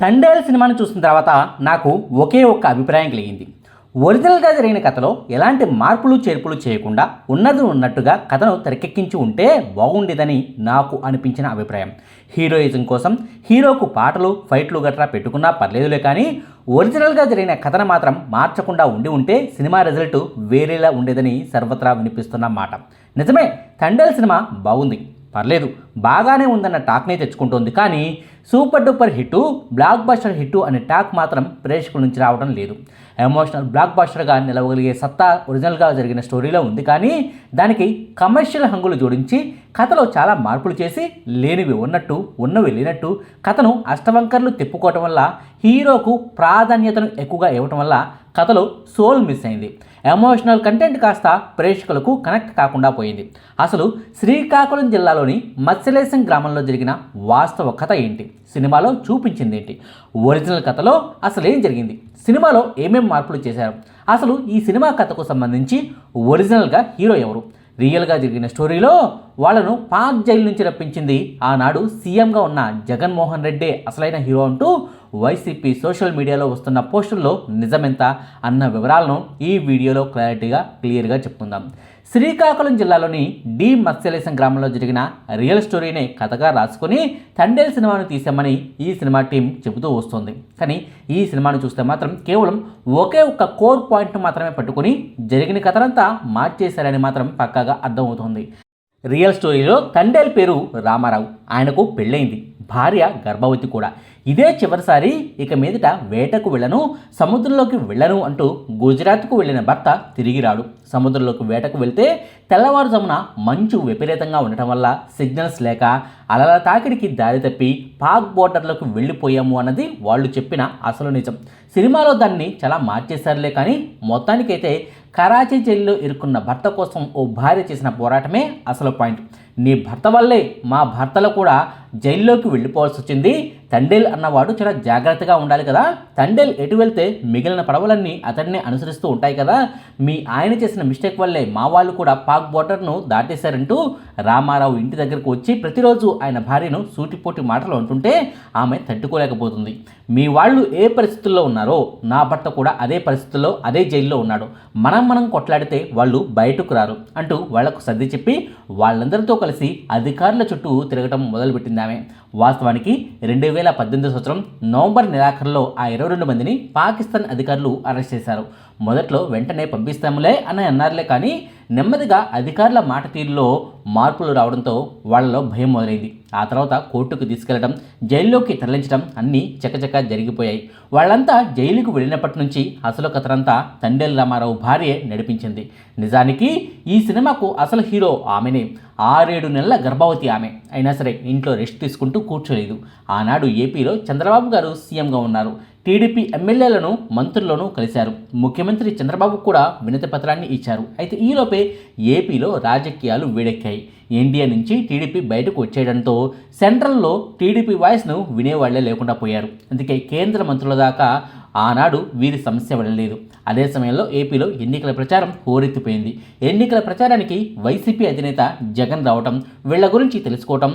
తండేల్ సినిమాను చూసిన తర్వాత నాకు ఒకే ఒక్క అభిప్రాయం కలిగింది. ఒరిజినల్గా జరిగిన కథలో ఎలాంటి మార్పులు చేర్పులు చేయకుండా ఉన్నది ఉన్నట్టుగా కథను తెరకెక్కించి ఉంటే బాగుండేదని నాకు అనిపించిన అభిప్రాయం. హీరోయిజం కోసం హీరోకు పాటలు ఫైట్లు గట్రా పెట్టుకున్నా పర్లేదులే కానీ ఒరిజినల్గా జరిగిన కథను మాత్రం మార్చకుండా ఉండి ఉంటే సినిమా రిజల్ట్ వేరేలా ఉండేదని సర్వత్రా వినిపిస్తున్న మాట. నిజమే తండేల్ సినిమా బాగుంది. పర్లేదు బాగానే ఉందన్న టాక్నే తెచ్చుకుంటోంది. కానీ super duper hit blockbuster hit అనే టాక్ మాత్రం ప్రేక్షకుల నుంచి రావడం లేదు. ఎమోషనల్ బ్లాక్ బస్టర్గా నిలవగలిగే సత్తా ఒరిజినల్గా జరిగిన స్టోరీలో ఉంది. కానీ దానికి కమర్షియల్ హంగులు జోడించి కథలో చాలా మార్పులు చేసి లేనివి ఉన్నట్టు ఉన్నవి లేనట్టు కథను అష్టవంకర్లు తిప్పుకోవటం వల్ల హీరోకు ప్రాధాన్యతను ఎక్కువగా ఇవ్వటం వల్ల కథలో సోల్ మిస్ అయింది. ఎమోషనల్ కంటెంట్ కాస్త ప్రేక్షకులకు కనెక్ట్ కాకుండా పోయింది. అసలు శ్రీకాకుళం జిల్లాలోని మత్స్యలేశం గ్రామంలో జరిగిన వాస్తవ కథ ఏంటి? సినిమాలో చూపించింది ఏంటి? ఒరిజినల్ కథలో అసలు ఏం జరిగింది? సినిమాలో ఏమేం మార్పులు చేశారు? అసలు ఈ సినిమా కథకు సంబంధించి ఒరిజినల్గా హీరో ఎవరు? రియల్గా జరిగిన స్టోరీలో వాళ్ళను పాక్ జైలు నుంచి రప్పించింది. ఆనాడు సీఎంగా ఉన్న జగన్మోహన్ రెడ్డే అసలైన హీరో అంటూ వైసీపీ సోషల్ మీడియాలో వస్తున్న పోస్టుల్లో నిజమెంత అన్న వివరాలను ఈ వీడియోలో క్లారిటీగా క్లియర్గా చెప్పుకుందాం. శ్రీకాకుళం జిల్లాలోని డి మత్స్యలేశం గ్రామంలో జరిగిన రియల్ స్టోరీని కథగా రాసుకొని తండేల్ సినిమాను తీసామని ఈ సినిమా టీం చెబుతూ వస్తుంది. కానీ ఈ సినిమాను చూస్తే మాత్రం కేవలం ఒకే ఒక్క కోర్ పాయింట్ను మాత్రమే పట్టుకొని జరిగిన కథనంతా మార్చేశారని మాత్రం పక్కాగా అర్థమవుతుంది. రియల్ స్టోరీలో తండేల్ పేరు రామారావు. ఆయనకు పెళ్ళైంది భార్య గర్భవతి కూడా. ఇదే చివరిసారి ఇక మీదట వేటకు వెళ్ళను సముద్రంలోకి వెళ్ళను అంటూ గుజరాత్కు వెళ్ళిన భర్త తిరిగి రాడు. సముద్రంలోకి వేటకు వెళ్తే తెల్లవారుజామున మంచు విపరీతంగా ఉండటం వల్ల సిగ్నల్స్ లేక అలల తాకిడికి దారి తప్పి పాక్ బోర్డర్లోకి వెళ్ళిపోయాము అన్నది వాళ్ళు చెప్పిన అసలు నిజం. సినిమాలో దాన్ని చాలా మార్చేశారులే కానీ మొత్తానికైతే కరాచీ జైల్లో ఇరుక్కున్న భర్త కోసం ఓ భార్య చేసిన పోరాటమే అసలు పాయింట్. నీ భర్త వల్లే మా భర్తలు కూడా జైల్లోకి వెళ్ళిపోవాల్సి వచ్చింది. తండేల్ అన్నవాడు చాలా జాగ్రత్తగా ఉండాలి కదా. తండేల్ ఎటు వెళ్తే మిగిలిన పడవలన్నీ అతడిని అనుసరిస్తూ ఉంటాయి కదా. మీ ఆయన చేసిన మిస్టేక్ వల్లే మా వాళ్ళు కూడా పాక్ బోర్డర్ను దాటేశారంటూ రామారావు ఇంటి దగ్గరకు వచ్చి ప్రతిరోజు ఆయన భార్యను సూటిపోటి మాటలు అంటుంటే ఆమె తట్టుకోలేకపోతుంది. మీ వాళ్ళు ఏ పరిస్థితుల్లో ఉన్నారో నా భర్త కూడా అదే పరిస్థితుల్లో అదే జైల్లో ఉన్నాడు. మనం మనం కొట్లాడితే వాళ్ళు బయటకు రారు అంటూ వాళ్ళకు సర్ది చెప్పి వాళ్ళందరితో కలిసి కలిసి అధికారుల చుట్టూ తిరగటం మొదలుపెట్టింది ఆమె వాస్తవానికి రెండు వేల పద్దెనిమిది సంవత్సరం నవంబర్ నెలాఖరులో ఆ ఇరవై రెండు మందిని పాకిస్తాన్ అధికారులు అరెస్ట్ చేశారు. మొదట్లో వెంటనే పంపిస్తాములే అని అన్నారులే కానీ నెమ్మదిగా అధికారుల మాట తీరులో మార్పులు రావడంతో వాళ్ళలో భయం మొదలైంది. ఆ తర్వాత కోర్టుకు తీసుకెళ్ళడం జైల్లోకి తరలించడం అన్నీ చకచక జరిగిపోయాయి. వాళ్ళంతా జైలుకు వెళ్ళినప్పటి నుంచి అసలు కథనంతా తండేల్ రామారావు భార్యే నడిపించింది. నిజానికి ఈ సినిమాకు అసలు హీరో ఆమెనే. ఆరేడు నెలల గర్భవతి ఆమె. అయినా సరే ఇంట్లో రెస్ట్ తీసుకుంటూ కూర్చోలేదు. ఆనాడు ఏపీలో చంద్రబాబు గారు సీఎంగా ఉన్నారు. టీడీపీ ఎమ్మెల్యేలను మంత్రులను కలిశారు. ముఖ్యమంత్రి చంద్రబాబు కూడా వినతి పత్రాన్ని ఇచ్చారు. అయితే ఈలోపే ఏపీలో రాజకీయాలు వేడెక్కాయి. ఎన్డీఏ నుంచి టీడీపీ బయటకు వచ్చేయడంతో సెంట్రల్లో టీడీపీ వాయిస్ను వినేవాళ్ళే లేకుండా పోయారు. అందుకే కేంద్ర మంత్రుల దాకా ఆనాడు వీరి సమస్య వెళ్ళలేదు అదే సమయంలో ఏపీలో ఎన్నికల ప్రచారం హోరెత్తిపోయింది. ఎన్నికల ప్రచారానికి వైసీపీ అధినేత జగన్ రావటం వీళ్ళ గురించి తెలుసుకోవటం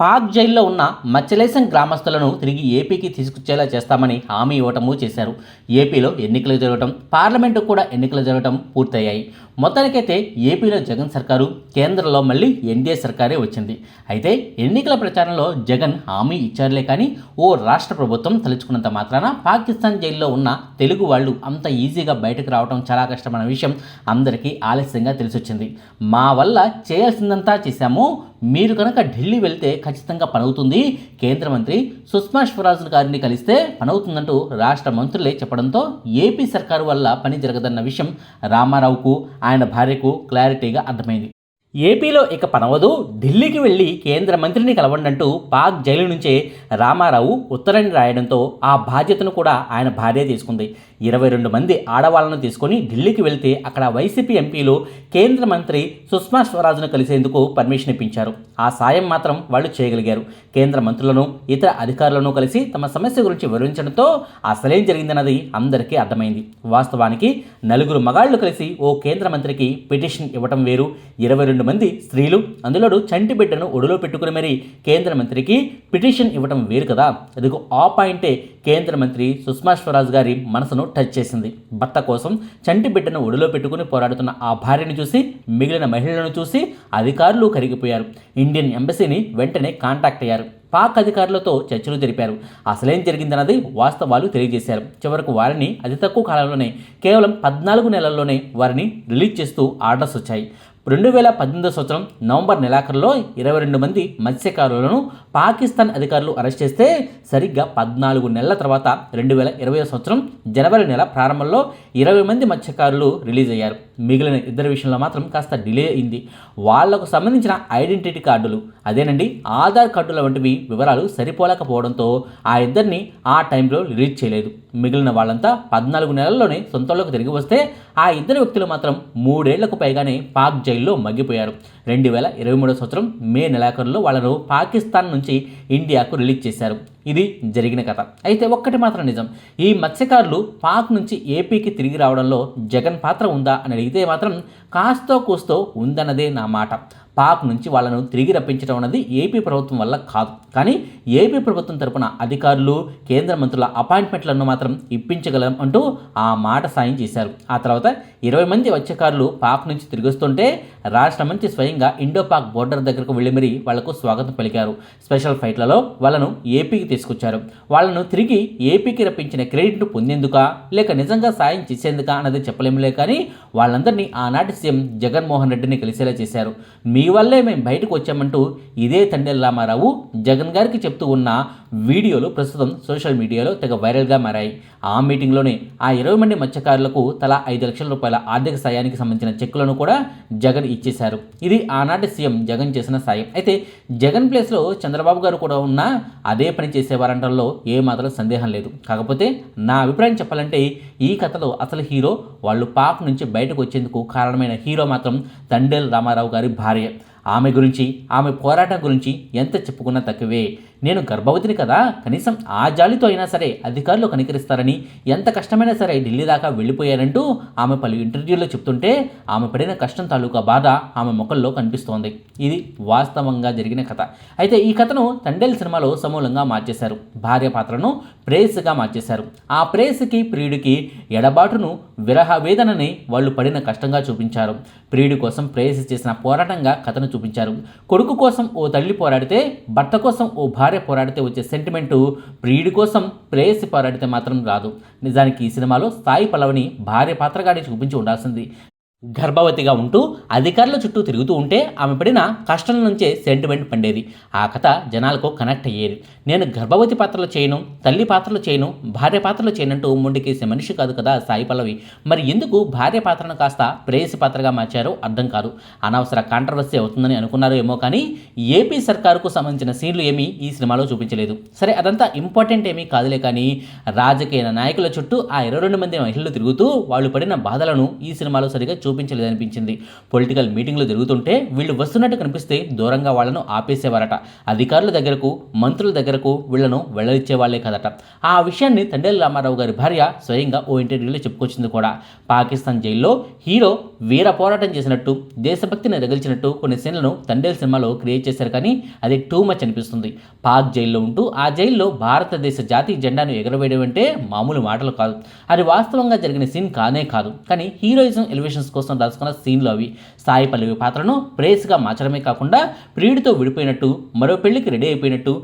పాక్ జైల్లో ఉన్న మచ్చలేశం గ్రామస్తులను తిరిగి ఏపీకి తీసుకొచ్చేలా చేస్తామని హామీ ఇవ్వటము చేశారు. ఏపీలో ఎన్నికలు జరగటం పార్లమెంటు కూడా ఎన్నికలు జరగటం పూర్తయ్యాయి. మొత్తానికైతే ఏపీలో జగన్ సర్కారు కేంద్రంలో మళ్ళీ ఎన్డీఏ సర్కారే వచ్చింది. అయితే ఎన్నికల ప్రచారంలో జగన్ హామీ ఇచ్చారులే కానీ ఓ రాష్ట్ర ప్రభుత్వం తలుచుకున్నంత మాత్రాన పాకిస్తాన్ జైల్లో ఉన్న తెలుగు వాళ్ళు అంత ఈజీగా బయటకు రావడం చాలా కష్టమైన విషయం అందరికీ ఆలస్యంగా తెలిసొచ్చింది. మా వల్ల చేయాల్సిందంతా చేశాము మీరు కనుక ఢిల్లీ వెళ్తే ఖచ్చితంగా పనవుతుంది. కేంద్ర మంత్రి సుష్మా స్వరాజ్ గారిని కలిస్తే పనవుతుందంటూ రాష్ట్ర మంత్రులే చెప్పడంతో ఏపీ సర్కారు వల్ల పని జరగదన్న విషయం రామారావుకు ఆయన భార్యకు క్లారిటీగా అర్థమైంది. ఏపీలో ఇక పనవదు. ఢిల్లీకి వెళ్ళి కేంద్ర మంత్రిని కలవండంటూ పాక్ జైలు నుంచే రామారావు ఉత్తరాన్ని రాయడంతో ఆ బాధ్యతను కూడా ఆయన భార్య తీసుకుంది. ఇరవై రెండు మంది ఆడవాళ్ళను తీసుకొని ఢిల్లీకి వెళ్తే అక్కడ వైసీపీ ఎంపీలు కేంద్ర మంత్రి సుష్మా స్వరాజ్ను కలిసేందుకు పర్మిషన్ ఇప్పించారు. ఆ సాయం మాత్రం వాళ్ళు చేయగలిగారు. కేంద్ర మంత్రులను ఇతర అధికారులను కలిసి తమ సమస్య గురించి వివరించడంతో అసలేం జరిగిందన్నది అందరికీ అర్థమైంది. వాస్తవానికి నలుగురు మగాళ్ళు కలిసి ఓ కేంద్ర మంత్రికి పిటిషన్ ఇవ్వటం వేరు. ఇరవై రెండు మంది స్త్రీలు అందులో చంటి బిడ్డను ఒడిలో పెట్టుకుని మరీ కేంద్ర మంత్రికి పిటిషన్ ఇవ్వటం వేరు కదా. అదిగో ఆ పాయింటే కేంద్ర మంత్రి సుష్మా స్వరాజ్ గారి మనసును టచ్ చేసింది. భర్త కోసం చంటి బిడ్డను ఒడిలో పెట్టుకుని పోరాడుతున్న ఆ భార్యను చూసి మిగిలిన మహిళలను చూసి అధికారులు కరిగిపోయారు. ఇండియన్ ఎంబసీని వెంటనే కాంటాక్ట్ అయ్యారు. పాక్ అధికారులతో చర్చలు జరిపారు. అసలేం జరిగిందన్నది వాస్తవాలు తెలియజేశారు. చివరకు వారిని అతి తక్కువ కాలంలోనే కేవలం పద్నాలుగు నెలల్లోనే వారిని రిలీజ్ చేస్తూ ఆర్డర్స్ వచ్చాయి. రెండు వేల పద్దెనిమిదో సంవత్సరం నవంబర్ నెలాఖరులో ఇరవై రెండు మంది మత్స్యకారులను పాకిస్తాన్ అధికారులు అరెస్ట్ చేస్తే సరిగ్గా పద్నాలుగు నెలల తర్వాత రెండు వేల ఇరవై సంవత్సరం జనవరి నెల ప్రారంభంలో ఇరవై మంది మత్స్యకారులు రిలీజ్ అయ్యారు. మిగిలిన ఇద్దరు విషయంలో మాత్రం కాస్త డిలే అయింది. వాళ్ళకు సంబంధించిన ఐడెంటిటీ కార్డులు అదేనండి ఆధార్ కార్డుల వంటివి వివరాలు సరిపోలేకపోవడంతో ఆ ఇద్దరిని ఆ టైంలో రిలీజ్ చేయలేదు. మిగిలిన వాళ్ళంతా పద్నాలుగు నెలల్లోనే సొంతంలోకి తిరిగి వస్తే ఆ ఇద్దరు వ్యక్తులు మాత్రం మూడేళ్ళకు పైగానే పాక్ జైల్లో మగ్గిపోయారు. రెండు వేల ఇరవై మూడో సంవత్సరం మే నెలాఖరులో వాళ్ళను పాకిస్తాన్ నుంచి ఇండియాకు రిలీజ్ చేశారు. ఇది జరిగిన కథ. అయితే ఒక్కటి మాత్రం నిజం. ఈ మత్స్యకారులు పాక్ నుంచి ఏపీకి తిరిగి రావడంలో జగన్ పాత్ర ఉందా అని అడిగితే మాత్రం కాస్తో కూస్తో ఉందన్నదే నా మాట. పాక్ నుంచి వాళ్ళను తిరిగి రప్పించడం అన్నది ఏపీ ప్రభుత్వం వల్ల కాదు. కానీ ఏపీ ప్రభుత్వం తరపున అధికారులు కేంద్ర మంత్రుల అపాయింట్మెంట్లను మాత్రం ఇప్పించగలం అంటూ ఆ మాట సాయం చేశారు. ఆ తర్వాత ఇరవై మంది వచ్చేకారులు పాక్ నుంచి తిరిగి వస్తుంటే రాష్ట్ర మంత్రి స్వయంగా ఇండో పాక్ బోర్డర్ దగ్గరకు వెళ్ళి మరీ వాళ్ళకు స్వాగతం పలికారు. స్పెషల్ ఫ్లైట్లలో వాళ్ళను ఏపీకి తీసుకొచ్చారు. వాళ్ళను తిరిగి ఏపీకి రప్పించిన క్రెడిట్ను పొందేందుకా లేక నిజంగా సాయం చేసేందుకా అన్నది చెప్పలేములే కానీ వాళ్ళందరినీ ఆనాటి సీఎం జగన్మోహన్ రెడ్డిని కలిసేలా చేశారు. మీ వల్లే మేము బయటకు వచ్చామంటూ ఇదే తండ్రి రామారావు జగన్ గారికి చెప్తూ ఉన్న వీడియోలు ప్రస్తుతం సోషల్ మీడియాలో తెగ వైరల్గా మారాయి. ఆ మీటింగ్లోనే ఆ ఇరవై మంది మత్స్యకారులకు తలా ఐదు లక్షల రూపాయల ఆర్థిక సాయానికి సంబంధించిన చెక్కులను కూడా జగన్ ఇచ్చేశారు. ఇది ఆనాటి సీఎం జగన్ చేసిన సాయం. అయితే జగన్ ప్లేస్లో చంద్రబాబు గారు కూడా ఉన్న అదే పని చేసేవారంటల్లో ఏ మాత్రం సందేహం లేదు. కాకపోతే నా అభిప్రాయం చెప్పాలంటే ఈ కథలో అసలు హీరో వాళ్ళు పాక్ నుంచి బయటకు వచ్చేందుకు కారణమైన హీరో మాత్రం తండేల్ రామారావు గారి భార్య. ఆమె గురించి ఆమె పోరాటం గురించి ఎంత చెప్పుకున్నా తక్కువే. నేను గర్భవతిని కదా కనీసం ఆ జాలితో అయినా సరే అధికారులు కనికరిస్తారని ఎంత కష్టమైనా సరే ఢిల్లీ దాకా వెళ్ళిపోయారంటూ ఆమె పలు ఇంటర్వ్యూల్లో చెప్తుంటే ఆమె పడిన కష్టం తాలూకా బాధ ఆమె ముఖంలో కనిపిస్తోంది. ఇది వాస్తవంగా జరిగిన కథ. అయితే ఈ కథను తండేల్ సినిమాలో సమూలంగా మార్చేశారు. భార్య పాత్రను ప్రేయస్గా మార్చేశారు. ఆ ప్రేయస్కి ప్రియుడికి ఎడబాటును విరహ వేదనని వాళ్ళు పడిన కష్టంగా చూపించారు. ప్రియుడి కోసం ప్రేయసి చేసిన పోరాటంగా కథను చూపించారు. కొడుకు కోసం ఓ తల్లి పోరాడితే భర్త కోసం ఓ భార్య పోరాడితే వచ్చే సెంటిమెంటు ప్రియుడి కోసం ప్రేయసి పోరాడితే మాత్రం రాదు. నిజానికి ఈ సినిమాలో సాయి పల్లవిని భార్య పాత్రగానే చూపించి ఉండాల్సింది. గర్భవతిగా ఉంటూ అధికారుల చుట్టూ తిరుగుతూ ఉంటే ఆమె పడిన కష్టం నుంచే సెంటిమెంట్ పండేది. ఆ కథ జనాలకు కనెక్ట్ అయ్యేది. నేను గర్భవతి పాత్రలు చేయను తల్లి పాత్రలు చేయను భార్య పాత్రలు చేయనంటూ ముండికేసే మనిషి కాదు కదా సాయి పల్లవి. మరి ఎందుకు భార్య పాత్రను కాస్త ప్రేయసి పాత్రగా మార్చారో అర్థం కాదు. అనవసర కాంట్రవర్సీ అవుతుందని అనుకున్నారో ఏమో కానీ ఏపీ సర్కారుకు సంబంధించిన సీన్లు ఏమీ ఈ సినిమాలో చూపించలేదు. సరే అదంతా ఇంపార్టెంట్ ఏమీ కాదులే కానీ రాజకీయ నాయకుల చుట్టూ ఆ ఇరవై రెండు మంది మహిళలు తిరుగుతూ వాళ్ళు పడిన బాధలను ఈ సినిమాలో సరిగా చూపించలేదనిపించింది. పొలిటికల్ మీటింగ్లు జరుగుతుంటే వీళ్ళు వస్తున్నట్టు కనిపిస్తే దూరంగా వాళ్ళను ఆపేసేవారట. అధికారుల దగ్గరకు మంత్రుల దగ్గరకు వీళ్ళను వెళ్ళనిచ్చే వాళ్ళే కదట. ఆ విషయాన్ని తండ్రి రామారావు గారి భార్య స్వయంగా ఓ ఇంటర్వ్యూలో చెప్పుకొచ్చింది కూడా. పాకిస్తాన్ జైల్లో హీరో వీర పోరాటం చేసినట్టు దేశభక్తిని రగిల్చినట్టు కొన్ని సీన్లను తండేల్ సినిమాలో క్రియేట్ చేశారు కానీ అది టూ మచ్ అనిపిస్తుంది. పాక్ జైల్లో ఉంటూ ఆ జైల్లో భారతదేశ జాతీయ జెండాను ఎగరవేయడం అంటే మామూలు మాటలు కాదు. అది వాస్తవంగా జరిగిన సీన్ కానే కాదు. కానీ హీరోయిజం ఎలివేషన్స్ కోసం రాసుకున్న సీన్లు అవి. సాయి పల్లవి పాత్రను ప్రేయస్గా మార్చడమే కాకుండా ప్రియుడితో విడిపోయినట్టు మరో పెళ్ళికి రెడీ అయిపోయినట్టు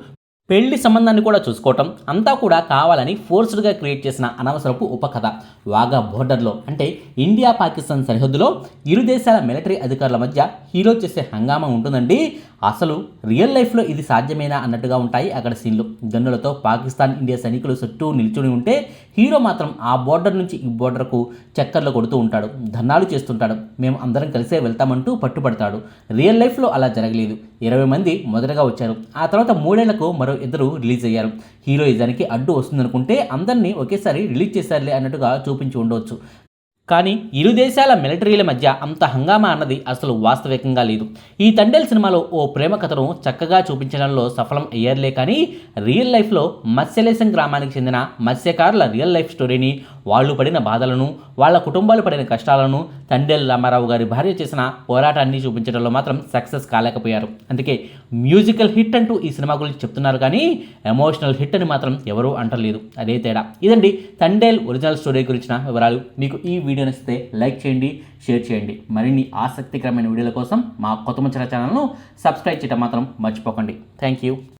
పెళ్ళి సంబంధాన్ని కూడా చూసుకోవటం అంతా కూడా కావాలని ఫోర్స్డ్గా క్రియేట్ చేసిన అనవసరపు ఉపకథ వాగా బోర్డర్లో. అంటే ఇండియా పాకిస్తాన్ సరిహద్దులో ఇరు దేశాల మిలిటరీ అధికారుల మధ్య హీరో చేసే హంగామా ఉంటుందండి. అసలు రియల్ లైఫ్లో ఇది సాధ్యమేనా అన్నట్టుగా ఉంటాయి అక్కడ సీన్లు. గన్నులతో పాకిస్తాన్ ఇండియా సైనికులు చుట్టూ నిల్చుని ఉంటే హీరో మాత్రం ఆ బోర్డర్ నుంచి ఈ బోర్డర్కు చక్కర్లు కొడుతూ ఉంటాడు ధర్నాలు చేస్తుంటాడు. మేము అందరం కలిసే వెళ్తామంటూ పట్టుపడతాడు రియల్ లైఫ్లో అలా జరగలేదు. ఇరవై మంది మొదటగా వచ్చారు. ఆ తర్వాత మూడేళ్ళకు మరో ఇద్దరు రిలీజ్ అయ్యారు. హీరోయిజానికి అడ్డు వస్తుందనుకుంటే అందరినీ ఒకేసారి రిలీజ్ చేశారులే అన్నట్టుగా చూపించి ఉండవచ్చు కానీ ఇరు దేశాల మిలిటరీల మధ్య అంత హంగామా అన్నది అసలు వాస్తవికంగా లేదు. ఈ తండేల్ సినిమాలో ఓ ప్రేమ కథను చక్కగా చూపించడంలో సఫలం అయ్యారులే కానీ రియల్ లైఫ్లో మత్స్యలేశం గ్రామానికి చెందిన మత్స్యకారుల రియల్ లైఫ్ స్టోరీని వాళ్ళు పడిన బాధలను వాళ్ళ కుటుంబాలు పడిన కష్టాలను తండేల్ రామారావు గారి భార్య చేసిన పోరాటాన్ని చూపించడంలో మాత్రం సక్సెస్ కాలేకపోయారు. అందుకే మ్యూజికల్ హిట్ అంటూ ఈ సినిమా గురించి చెప్తున్నారు కానీ ఎమోషనల్ హిట్ అని మాత్రం ఎవరూ అంటలేదు. అదే తేడా. ఇదండి తండేల్ ఒరిజినల్ స్టోరీ గురించిన వివరాలు. మీకు ఈ వీడియో నచ్చితే లైక్ చేయండి షేర్ చేయండి. మరిన్ని ఆసక్తికరమైన వీడియోల కోసం మా కొత్త ముచ్చట ఛానల్ను సబ్స్క్రైబ్ చేయడం మాత్రం మర్చిపోకండి. Thank you.